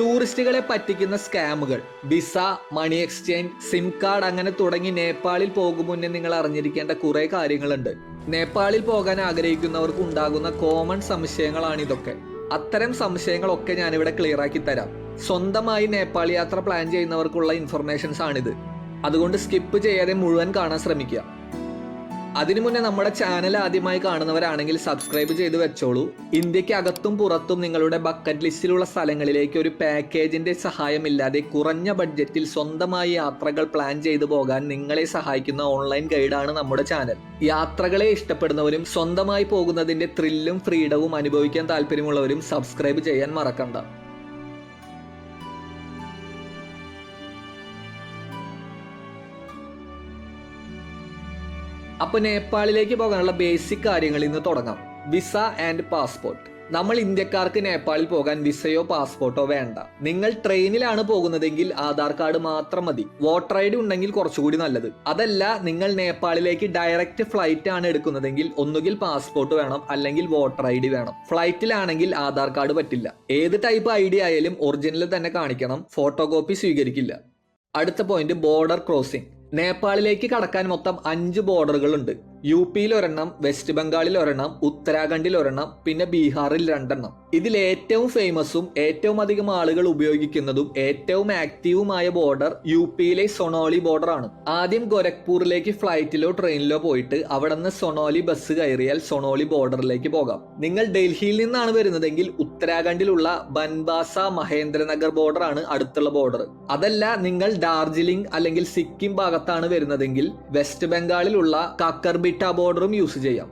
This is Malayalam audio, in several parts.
ടൂറിസ്റ്റുകളെ പറ്റിക്കുന്ന സ്കാമുകൾ. Visa money exchange sim card അങ്ങനെ തുടങ്ങി നേപ്പാളിൽ പോകും മുന്നേ നിങ്ങൾ അറിഞ്ഞിരിക്കേണ്ട കുറെ കാര്യങ്ങളുണ്ട്. നേപ്പാളിൽ പോകാൻ ആഗ്രഹിക്കുന്നവർക്ക് ഉണ്ടാകുന്ന കോമൺ സംശയങ്ങളാണ് ഇതൊക്കെ. അത്തരം സംശയങ്ങളൊക്കെ ഞാനിവിടെ ക്ലിയർ ആക്കി തരാം. സ്വന്തമായി നേപ്പാൾ യാത്ര പ്ലാൻ ചെയ്യുന്നവർക്കുള്ള ഇൻഫർമേഷൻസ് ആണിത്. അതുകൊണ്ട് സ്കിപ്പ് ചെയ്യാതെ മുഴുവൻ കാണാൻ ശ്രമിക്കുക. അതിനു മുന്നേ നമ്മുടെ ചാനൽ ആദ്യമായി കാണുന്നവരാണെങ്കിൽ സബ്സ്ക്രൈബ് ചെയ്ത് വെച്ചോളൂ. ഇന്ത്യയ്ക്ക് അകത്തും പുറത്തും നിങ്ങളുടെ ബക്കറ്റ് ലിസ്റ്റിലുള്ള സ്ഥലങ്ങളിലേക്ക് ഒരു പാക്കേജിന്റെ സഹായമില്ലാതെ കുറഞ്ഞ ബഡ്ജറ്റിൽ സ്വന്തമായി യാത്രകൾ പ്ലാൻ ചെയ്തു പോകാൻ നിങ്ങളെ സഹായിക്കുന്ന ഓൺലൈൻ ഗൈഡാണ് നമ്മുടെ ചാനൽ യാത്രകളെ ഇഷ്ടപ്പെടുന്നവരും സ്വന്തമായി പോകുന്നതിന്റെ ത്രില്ലും ഫ്രീഡവും അനുഭവിക്കാൻ താല്പര്യമുള്ളവരും സബ്സ്ക്രൈബ് ചെയ്യാൻ മറക്കണ്ട. അപ്പൊ നേപ്പാളിലേക്ക് പോകാനുള്ള ബേസിക് കാര്യങ്ങൾ ഇന്ന് തുടങ്ങാം. വിസ ആൻഡ് പാസ്പോർട്ട് നമ്മൾ ഇന്ത്യക്കാർക്ക് നേപ്പാളിൽ പോകാൻ വിസയോ പാസ്പോർട്ടോ വേണ്ട. നിങ്ങൾ ട്രെയിനിലാണ് പോകുന്നതെങ്കിൽ ആധാർ കാർഡ് മാത്രം മതി. വോട്ടർ ഐ ഡി ഉണ്ടെങ്കിൽ കുറച്ചുകൂടി നല്ലത്. അതല്ല നിങ്ങൾ നേപ്പാളിലേക്ക് ഡയറക്റ്റ് ഫ്ലൈറ്റ് ആണ് എടുക്കുന്നതെങ്കിൽ ഒന്നുകിൽ പാസ്പോർട്ട് വേണം അല്ലെങ്കിൽ വോട്ടർ ഐ ഡി വേണം. ഫ്ലൈറ്റിലാണെങ്കിൽ ആധാർ കാർഡ് പറ്റില്ല. ഏത് ടൈപ്പ് ഐ ഡി ആയാലും ഒറിജിനൽ തന്നെ കാണിക്കണം. ഫോട്ടോ കോപ്പി സ്വീകരിക്കില്ല. അടുത്ത പോയിന്റ് ബോർഡർ ക്രോസിംഗ് നേപ്പാളിലേക്ക് കടക്കാൻ മൊത്തം അഞ്ച് ബോർഡറുകൾ ഉണ്ട്. യു പിയിൽ ഒരെണ്ണം വെസ്റ്റ് ബംഗാളിൽ ഒരെണ്ണം ഉത്തരാഖണ്ഡിൽ ഒരെണ്ണം പിന്നെ ബീഹാറിൽ രണ്ടെണ്ണം. ഇതിൽ ഏറ്റവും ഫേമസും ഏറ്റവും അധികം ആളുകൾ ഉപയോഗിക്കുന്നതും ഏറ്റവും ആക്റ്റീവുമായ ബോർഡർ യു പിയിലെ സൊണോളി ബോർഡർ ആണ് ആദ്യം ഗോരഖ്പൂരിലേക്ക് ഫ്ലൈറ്റിലോ ട്രെയിനിലോ പോയിട്ട് അവിടെ നിന്ന് സൊണോലി ബസ് കയറിയാൽ സൊണോലി ബോർഡറിലേക്ക് പോകാം. നിങ്ങൾ ഡൽഹിയിൽ നിന്നാണ് വരുന്നതെങ്കിൽ ഉത്തരാഖണ്ഡിലുള്ള ബൻബാസ മഹേന്ദ്രനഗർ ബോർഡർ ആണ് അടുത്തുള്ള ബോർഡർ. അതല്ല നിങ്ങൾ ഡാർജിലിംഗ് അല്ലെങ്കിൽ സിക്കിം ഭാഗത്താണ് വരുന്നതെങ്കിൽ വെസ്റ്റ് ബംഗാളിലുള്ള കക്കർബിട്ട ബോർഡറും യൂസ് ചെയ്യാം.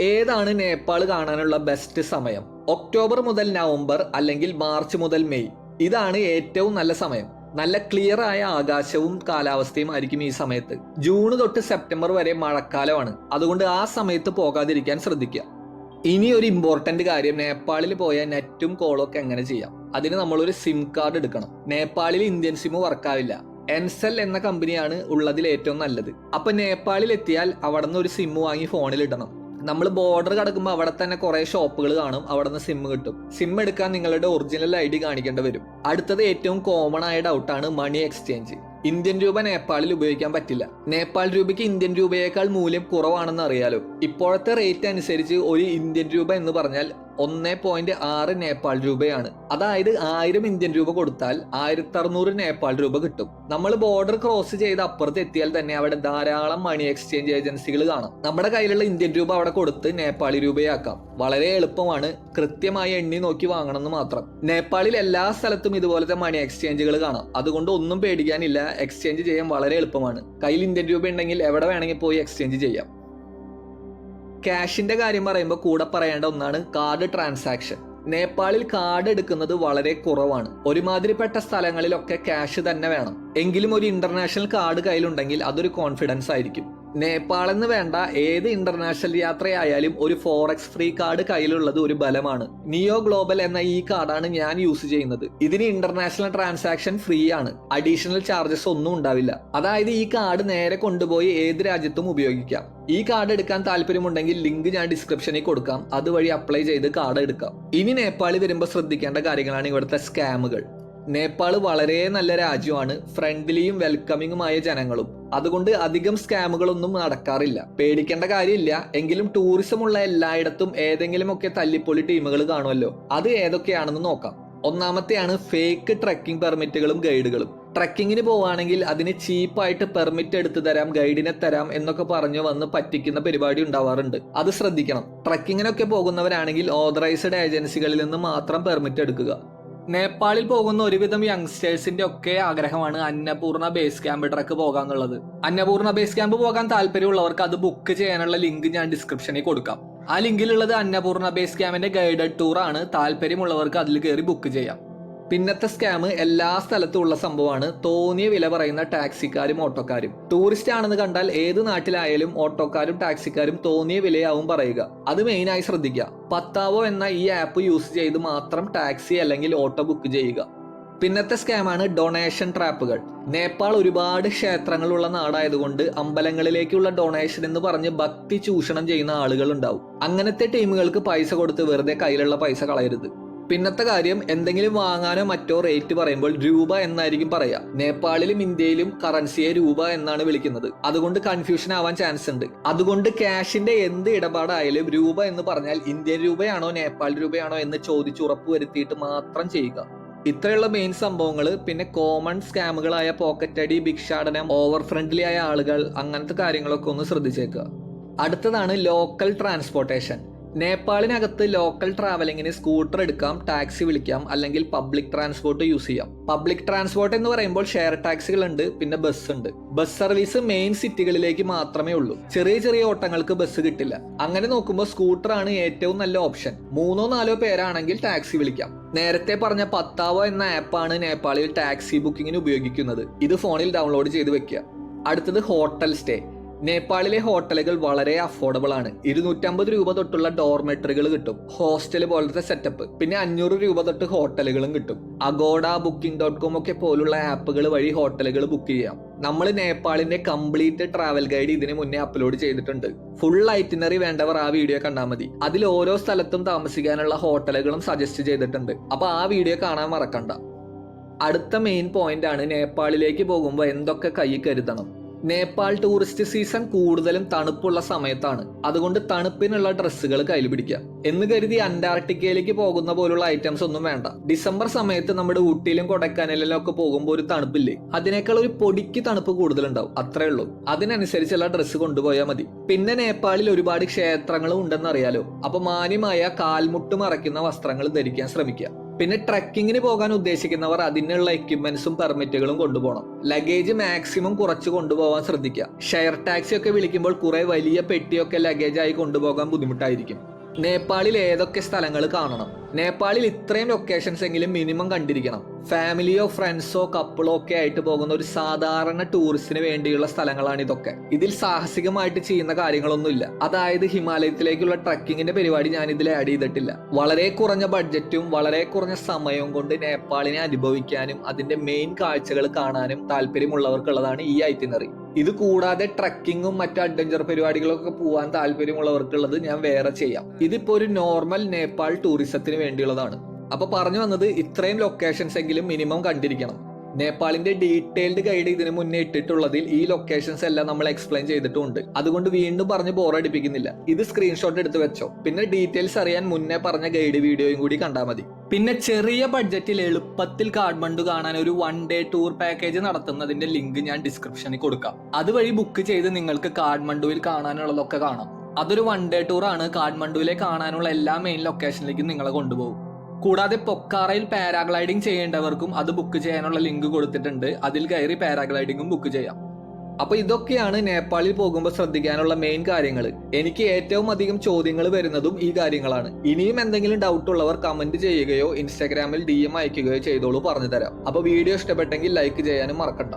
ഏതാണ് നേപ്പാൾ കാണാനുള്ള ബെസ്റ്റ് സമയം? ഒക്ടോബർ മുതൽ നവംബർ അല്ലെങ്കിൽ മാർച്ച് മുതൽ മെയ്. ഇതാണ് ഏറ്റവും നല്ല സമയം. നല്ല ക്ലിയർ ആയ ആകാശവും കാലാവസ്ഥയും ആയിരിക്കും ഈ സമയത്ത്. ജൂൺ തൊട്ട് സെപ്റ്റംബർ വരെ മഴക്കാലമാണ്. അതുകൊണ്ട് ആ സമയത്ത് പോകാതിരിക്കാൻ ശ്രദ്ധിക്കുക. ഇനി ഒരു ഇമ്പോർട്ടന്റ് കാര്യം നേപ്പാളിൽ പോയ നെറ്റും കോളും ഒക്കെ എങ്ങനെ ചെയ്യാം? അതിന് നമ്മളൊരു സിം കാർഡ് എടുക്കണം. നേപ്പാളിൽ ഇന്ത്യൻ സിം വർക്കാവില്ല എൻസെൽ എന്ന കമ്പനിയാണ് ഉള്ളതിൽ ഏറ്റവും നല്ലത്. അപ്പൊ നേപ്പാളിൽ എത്തിയാൽ അവിടെ നിന്ന് ഒരു സിം വാങ്ങി ഫോണിൽ ഇടണം. നമ്മൾ ബോർഡർ കടക്കുമ്പോൾ അവിടെ തന്നെ കുറെ ഷോപ്പുകൾ കാണും അവിടെ നിന്ന് സിം കിട്ടും. സിം എടുക്കാൻ നിങ്ങളുടെ ഒറിജിനൽ ഐ ഡി കാണിക്കേണ്ടി വരും. അടുത്തത് ഏറ്റവും കോമൺ ആയ ഡൗട്ടാണ് മണി എക്സ്ചേഞ്ച് ഇന്ത്യൻ രൂപ നേപ്പാളിൽ ഉപയോഗിക്കാൻ പറ്റില്ല. നേപ്പാൾ രൂപയ്ക്ക് ഇന്ത്യൻ രൂപയേക്കാൾ മൂല്യം കുറവാണെന്ന് അറിയാലോ. ഇപ്പോഴത്തെ റേറ്റ് അനുസരിച്ച് ഒരു ഇന്ത്യൻ രൂപ എന്ന് പറഞ്ഞാൽ ഒന്ന് പോയിന്റ് ആറ് നേപ്പാൾ രൂപയാണ്. അതായത് ആയിരം ഇന്ത്യൻ രൂപ കൊടുത്താൽ ആയിരത്തി അറുന്നൂറ് നേപ്പാൾ രൂപ കിട്ടും. നമ്മൾ ബോർഡർ ക്രോസ് ചെയ്ത് അപ്പുറത്ത് എത്തിയാൽ തന്നെ അവിടെ ധാരാളം മണി എക്സ്ചേഞ്ച് ഏജൻസികൾ കാണാം. നമ്മുടെ കയ്യിലുള്ള ഇന്ത്യൻ രൂപ അവിടെ കൊടുത്ത് നേപ്പാളി രൂപയാക്കാം. വളരെ എളുപ്പമാണ്. കൃത്യമായി എണ്ണി നോക്കി വാങ്ങണമെന്ന് മാത്രം. നേപ്പാളിൽ എല്ലാ സ്ഥലത്തും ഇതുപോലത്തെ മണി എക്സ്ചേഞ്ചുകൾ കാണാം. അതുകൊണ്ട് ഒന്നും പേടിക്കാനില്ല. എക്സ്ചേഞ്ച് ചെയ്യാൻ വളരെ എളുപ്പമാണ്. കയ്യിൽ ഇന്ത്യൻ രൂപ ഉണ്ടെങ്കിൽ എവിടെ വേണമെങ്കിൽ പോയി എക്സ്ചേഞ്ച് ചെയ്യാം. ക്യാഷിന്റെ കാര്യം പറയുമ്പോൾ കൂടെ പറയേണ്ട ഒന്നാണ് കാർഡ് ട്രാൻസാക്ഷൻ നേപ്പാളിൽ കാർഡ് എടുക്കുന്നത് വളരെ കുറവാണ്. ഒരുമാതിരിപ്പെട്ട സ്ഥലങ്ങളിലൊക്കെ ക്യാഷ് തന്നെ വേണം. എങ്കിലും ഒരു ഇന്റർനാഷണൽ കാർഡ് കയ്യിലുണ്ടെങ്കിൽ അതൊരു കോൺഫിഡൻസ് ആയിരിക്കും. നേപ്പാൾ എന്ന് വേണ്ട ഏത് ഇന്റർനാഷണൽ യാത്രയായാലും ഒരു ഫോറക്സ് ഫ്രീ കാർഡ് കയ്യിലുള്ളത് ഒരു ബലമാണ്. നിയോ ഗ്ലോബൽ എന്ന ഈ കാർഡാണ് ഞാൻ യൂസ് ചെയ്യുന്നത്. ഇതിന് ഇന്റർനാഷണൽ ട്രാൻസാക്ഷൻ ഫ്രീ ആണ്. അഡീഷണൽ ചാർജസ് ഒന്നും ഉണ്ടാവില്ല. അതായത് ഈ കാർഡ് നേരെ കൊണ്ടുപോയി ഏത് രാജ്യത്തും ഉപയോഗിക്കാം. ഈ കാർഡ് എടുക്കാൻ താല്പര്യമുണ്ടെങ്കിൽ ലിങ്ക് ഞാൻ ഡിസ്ക്രിപ്ഷനിൽ കൊടുക്കാം. അതുവഴി അപ്ലൈ ചെയ്ത് കാർഡ് എടുക്കാം. ഇനി നേപ്പാളിൽ വരുമ്പോൾ ശ്രദ്ധിക്കേണ്ട കാര്യങ്ങളാണ് ഇവിടുത്തെ സ്കാമുകൾ നേപ്പാൾ വളരെ നല്ല രാജ്യമാണ്. ഫ്രണ്ട്ലിയും വെൽക്കമിങ്ങുമായ ജനങ്ങളും. അതുകൊണ്ട് അധികം സ്കാമുകളൊന്നും നടക്കാറില്ല. പേടിക്കേണ്ട കാര്യമില്ല. എങ്കിലും ടൂറിസം ഉള്ള എല്ലായിടത്തും ഏതെങ്കിലുമൊക്കെ തല്ലിപ്പൊളി ടീമുകൾ കാണുമല്ലോ. അത് ഏതൊക്കെയാണെന്ന് നോക്കാം. ഒന്നാമത്തെയാണ് ഫേക്ക് ട്രക്കിംഗ് പെർമിറ്റുകളും ഗൈഡുകളും ട്രക്കിങ്ങിന് പോവാണെങ്കിൽ അതിന് ചീപ്പായിട്ട് പെർമിറ്റ് എടുത്തു തരാം ഗൈഡിനെ തരാം എന്നൊക്കെ പറഞ്ഞു വന്ന് പറ്റിക്കുന്ന പരിപാടി ഉണ്ടാവാറുണ്ട്. അത് ശ്രദ്ധിക്കണം. ട്രക്കിങ്ങിനൊക്കെ പോകുന്നവരാണെങ്കിൽ ഓതറൈസ്ഡ് ഏജൻസികളിൽ നിന്ന് മാത്രം പെർമിറ്റ് എടുക്കുക. നേപ്പാളിൽ പോകുന്ന ഒരുവിധം യങ്സ്റ്റേഴ്സിന്റെ ഒക്കെ ആഗ്രഹമാണ് അന്നപൂർണ ബേസ് ക്യാമ്പ് ട്രക്ക് പോകാന്നുള്ളത്. അന്നപൂർണ ബേസ് ക്യാമ്പ് പോകാൻ താല്പര്യമുള്ളവർക്ക് അത് ബുക്ക് ചെയ്യാനുള്ള ലിങ്ക് ഞാൻ ഡിസ്ക്രിപ്ഷനിൽ കൊടുക്കാം. ആ ലിങ്കിലുള്ളത് അന്നപൂർണ ബേസ് ക്യാമ്പിന്റെ ഗൈഡഡ് ടൂർ ആണ്. താല്പര്യമുള്ളവർക്ക് അതിൽ കയറി ബുക്ക് ചെയ്യാം. പിന്നത്തെ സ്കാം എല്ലാ സ്ഥലത്തും ഉള്ള സംഭവമാണ്. തോന്നിയ വില പറയുന്ന ടാക്സിക്കാരും ഓട്ടോക്കാരും. ടൂറിസ്റ്റ് ആണെന്ന് കണ്ടാൽ ഏത് നാട്ടിലായാലും ഓട്ടോക്കാരും ടാക്സിക്കാരും തോന്നിയ വിലയാവും പറയുക. അത് മെയിനായി ശ്രദ്ധിക്കുക. പത്താവോ എന്ന ഈ ആപ്പ് യൂസ് ചെയ്ത് മാത്രം ടാക്സി അല്ലെങ്കിൽ ഓട്ടോ ബുക്ക് ചെയ്യുക. പിന്നത്തെ സ്കാമാണ് ഡൊണേഷൻ ട്രാപ്പുകൾ നേപ്പാൾ ഒരുപാട് ക്ഷേത്രങ്ങളുള്ള നാടായതുകൊണ്ട് അമ്പലങ്ങളിലേക്കുള്ള ഡൊണേഷൻ എന്ന് പറഞ്ഞ് ഭക്തി ചൂഷണം ചെയ്യുന്ന ആളുകൾ ഉണ്ടാവും അങ്ങനത്തെ ടീമുകൾക്ക് പൈസ കൊടുത്ത് വെറുതെ കയ്യിലുള്ള പൈസ കളയരുത്. പിന്നത്തെ കാര്യം എന്തെങ്കിലും വാങ്ങാനോ മറ്റോ റേറ്റ് പറയുമ്പോൾ രൂപ എന്നായിരിക്കും പറയാ നേപ്പാളിലും ഇന്ത്യയിലും കറൻസിയെ രൂപ എന്നാണ് വിളിക്കുന്നത്. അതുകൊണ്ട് കൺഫ്യൂഷൻ ആവാൻ ചാൻസ് ഉണ്ട്. അതുകൊണ്ട് ക്യാഷിന്റെ എന്ത് ഇടപാടായാലും രൂപ എന്ന് പറഞ്ഞാൽ ഇന്ത്യൻ രൂപയാണോ നേപ്പാൾ രൂപയാണോ എന്ന് ചോദിച്ച് ഉറപ്പ് വരുത്തിയിട്ട് മാത്രം ചെയ്യുക. ഇത്രയുള്ള മെയിൻ സംഭവങ്ങൾ പിന്നെ കോമൺ സ്കാമുകളായ പോക്കറ്റ് അടി ഭിക്ഷാടനം ഓവർ ഫ്രണ്ട്ലി ആയ ആളുകൾ അങ്ങനത്തെ കാര്യങ്ങളൊക്കെ ഒന്ന് ശ്രദ്ധിച്ചേക്കുക. അടുത്തതാണ് ലോക്കൽ ട്രാൻസ്പോർട്ടേഷൻ നേപ്പാളിനകത്ത് ലോക്കൽ ട്രാവലിങ്ങിന് സ്കൂട്ടർ എടുക്കാം ടാക്സി വിളിക്കാം അല്ലെങ്കിൽ പബ്ലിക് ട്രാൻസ്പോർട്ട് യൂസ് ചെയ്യാം. പബ്ലിക് ട്രാൻസ്പോർട്ട് എന്ന് പറയുമ്പോൾ ഷെയർ ടാക്സികൾ ഉണ്ട് പിന്നെ ബസ് ഉണ്ട്. ബസ് സർവീസ് മെയിൻ സിറ്റികളിലേക്ക് മാത്രമേ ഉള്ളൂ. ചെറിയ ചെറിയ ഓട്ടങ്ങൾക്ക് ബസ് കിട്ടില്ല. അങ്ങനെ നോക്കുമ്പോൾ സ്കൂട്ടറാണ് ഏറ്റവും നല്ല ഓപ്ഷൻ മൂന്നോ നാലോ പേരാണെങ്കിൽ ടാക്സി വിളിക്കാം. നേരത്തെ പറഞ്ഞ പത്താവോ എന്ന ആപ്പാണ് നേപ്പാളിൽ ടാക്സി ബുക്കിങ്ങിന് ഉപയോഗിക്കുന്നത്. ഇത് ഫോണിൽ ഡൗൺലോഡ് ചെയ്ത് വെക്കുക. അടുത്തത് ഹോട്ടൽ സ്റ്റേ നേപ്പാളിലെ ഹോട്ടലുകൾ വളരെ അഫോർഡബിൾ ആണ്. ഇരുന്നൂറ്റമ്പത് രൂപ തൊട്ടുള്ള ഡോർമെട്രികൾ കിട്ടും. ഹോസ്റ്റൽ പോലത്തെ സെറ്റപ്പ് പിന്നെ അഞ്ഞൂറ് രൂപ തൊട്ട് ഹോട്ടലുകളും കിട്ടും. അഗോഡ ബുക്കിംഗ് ഡോട്ട് കോം ഒക്കെ പോലുള്ള ആപ്പുകൾ വഴി ഹോട്ടലുകൾ ബുക്ക് ചെയ്യാം. നമ്മൾ നേപ്പാളിന്റെ കംപ്ലീറ്റ് ട്രാവൽ ഗൈഡ് ഇതിന് മുന്നേ അപ്ലോഡ് ചെയ്തിട്ടുണ്ട്. ഫുൾ ഐറ്റിനറി വേണ്ടവർ ആ വീഡിയോ കണ്ടാൽ മതി. അതിൽ ഓരോ സ്ഥലത്തും താമസിക്കാനുള്ള ഹോട്ടലുകളും സജസ്റ്റ് ചെയ്തിട്ടുണ്ട്. അപ്പൊ ആ വീഡിയോ കാണാൻ മറക്കണ്ട. അടുത്ത മെയിൻ പോയിന്റ് ആണ് നേപ്പാളിലേക്ക് പോകുമ്പോൾ എന്തൊക്കെ കൈ കരുതണം. നേപ്പാൾ ടൂറിസ്റ്റ് സീസൺ കൂടുതലും തണുപ്പുള്ള സമയത്താണ്. അതുകൊണ്ട് തണുപ്പിനുള്ള ഡ്രസ്സുകൾ കയ്യിൽ പിടിക്കുക. എന്ന് കരുതി അന്റാർട്ടിക്കയിലേക്ക് പോകുന്ന പോലുള്ള ഐറ്റംസ് ഒന്നും വേണ്ട. ഡിസംബർ സമയത്ത് നമ്മുടെ ഊട്ടിയിലും കൊടക്കാനലിലും ഒക്കെ പോകുമ്പോൾ ഒരു തണുപ്പില്ലേ? അതിനേക്കാൾ ഒരു പൊടിക്ക് തണുപ്പ് കൂടുതലുണ്ടാവും. അത്രേ ഉള്ളൂ. അതിനനുസരിച്ചുള്ള ഡ്രസ്സ് കൊണ്ടുപോയാൽ മതി. പിന്നെ നേപ്പാളിൽ ഒരുപാട് ക്ഷേത്രങ്ങളും ഉണ്ടെന്ന് അറിയാലോ അപ്പൊ മാന്യമായ കാൽമുട്ട് മറയ്ക്കുന്ന വസ്ത്രങ്ങൾ ധരിക്കാൻ ശ്രമിക്കുക. പിന്നെ ട്രക്കിങ്ങിന് പോകാൻ ഉദ്ദേശിക്കുന്നവർ അതിനുള്ള എക്യുപ്മെന്റ്സും പെർമിറ്റുകളും കൊണ്ടുപോകണം. ലഗേജ് മാക്സിമം കുറച്ച് കൊണ്ടുപോകാൻ ശ്രദ്ധിക്കുക. ഷെയർ ടാക്സി ഒക്കെ വിളിക്കുമ്പോൾ കുറെ വലിയ പെട്ടിയൊക്കെ ലഗേജായി കൊണ്ടുപോകാൻ ബുദ്ധിമുട്ടായിരിക്കും. നേപ്പാളിൽ ഏതൊക്കെ സ്ഥലങ്ങൾ കാണണം? നേപ്പാളിൽ ഇത്രയും ലൊക്കേഷൻസ് എങ്കിലും മിനിമം കണ്ടിരിക്കണം. ഫാമിലിയോ ഫ്രണ്ട്സോ കപ്പിളോ ഒക്കെ ആയിട്ട് പോകുന്ന ഒരു സാധാരണ ടൂറിസ്റ്റിന് വേണ്ടിയുള്ള സ്ഥലങ്ങളാണ് ഇതൊക്കെ. ഇതിൽ സാഹസികമായിട്ട് ചെയ്യുന്ന കാര്യങ്ങളൊന്നുമില്ല. അതായത് ഹിമാലയത്തിലേക്കുള്ള ട്രക്കിങ്ങിന്റെ പരിപാടി ഞാൻ ഇതിൽ ആഡ് ചെയ്തിട്ടില്ല. വളരെ കുറഞ്ഞ ബഡ്ജറ്റും വളരെ കുറഞ്ഞ സമയവും കൊണ്ട് നേപ്പാളിനെ അനുഭവിക്കാനും അതിന്റെ മെയിൻ കാഴ്ചകൾ കാണാനും താല്പര്യമുള്ളവർക്കുള്ളതാണ് ഈ ഐറ്റിനറി ഇത് കൂടാതെ ട്രക്കിങ്ങും മറ്റു അഡ്വഞ്ചർ പരിപാടികളൊക്കെ പോകാൻ താല്പര്യമുള്ളവർക്കുള്ളത് ഞാൻ വേറെ ചെയ്യാം. ഇതിപ്പോ ഒരു നോർമൽ നേപ്പാൾ ടൂറിസത്തിന് വേണ്ടിയുള്ളതാണ്. അപ്പൊ പറഞ്ഞു വന്നത് ഇത്രയും ലൊക്കേഷൻസ് എങ്കിലും മിനിമം കണ്ടിരിക്കണം. നേപ്പാളിന്റെ ഡീറ്റെയിൽഡ് ഗൈഡ് ഇതിനു മുന്നേ ഇട്ടിട്ടുള്ളതിൽ ഈ ലൊക്കേഷൻസ് എല്ലാം നമ്മൾ എക്സ്പ്ലെയിൻ ചെയ്തിട്ടുണ്ട്. അതുകൊണ്ട് വീണ്ടും പറഞ്ഞ് ബോറടിപ്പിക്കുന്നില്ല ഇത് സ്ക്രീൻഷോട്ട് എടുത്ത് വെച്ചോ. പിന്നെ ഡീറ്റെയിൽസ് അറിയാൻ മുന്നേ പറഞ്ഞ ഗൈഡ് വീഡിയോയും കൂടി കണ്ടാൽ മതി. പിന്നെ ചെറിയ ബഡ്ജറ്റിൽ എളുപ്പത്തിൽ കാഠ്മണ്ഡു കാണാൻ ഒരു വൺ ഡേ ടൂർ പാക്കേജ് നടത്തുന്നതിന്റെ ലിങ്ക് ഞാൻ ഡിസ്ക്രിപ്ഷനിൽ കൊടുക്കാം. അതുവഴി ബുക്ക് ചെയ്ത് നിങ്ങൾക്ക് കാഠ്മണ്ഡുവിൽ കാണാനുള്ളതൊക്കെ കാണാം. അതൊരു വൺ ഡേ ടൂർ ആണ്. കാഠ്മണ്ഡുവിലെ കാണാനുള്ള എല്ലാ മെയിൻ ലൊക്കേഷനിലേക്കും നിങ്ങളെ കൊണ്ടുപോകും. കൂടാതെ പൊക്കാറയിൽ പാരാഗ്ലൈഡിംഗ് ചെയ്യേണ്ടവർക്കും അത് ബുക്ക് ചെയ്യാനുള്ള ലിങ്ക് കൊടുത്തിട്ടുണ്ട്. അതിൽ കയറി പാരാഗ്ലൈഡിങ്ങും ബുക്ക് ചെയ്യാം. അപ്പൊ ഇതൊക്കെയാണ് നേപ്പാളിൽ പോകുമ്പോൾ ശ്രദ്ധിക്കാനുള്ള മെയിൻ കാര്യങ്ങൾ എനിക്ക് ഏറ്റവും അധികം ചോദ്യങ്ങൾ വരുന്നതും ഈ കാര്യങ്ങളാണ്. ഇനിയും എന്തെങ്കിലും ഡൗട്ട് ഉള്ളവർ കമന്റ് ചെയ്യുകയോ ഇൻസ്റ്റാഗ്രാമിൽ ഡി എം അയക്കുകയോ ചെയ്തോളൂ പറഞ്ഞു തരാം അപ്പോൾ വീഡിയോ ഇഷ്ടപ്പെട്ടെങ്കിൽ ലൈക്ക് ചെയ്യാനും മറക്കണ്ട.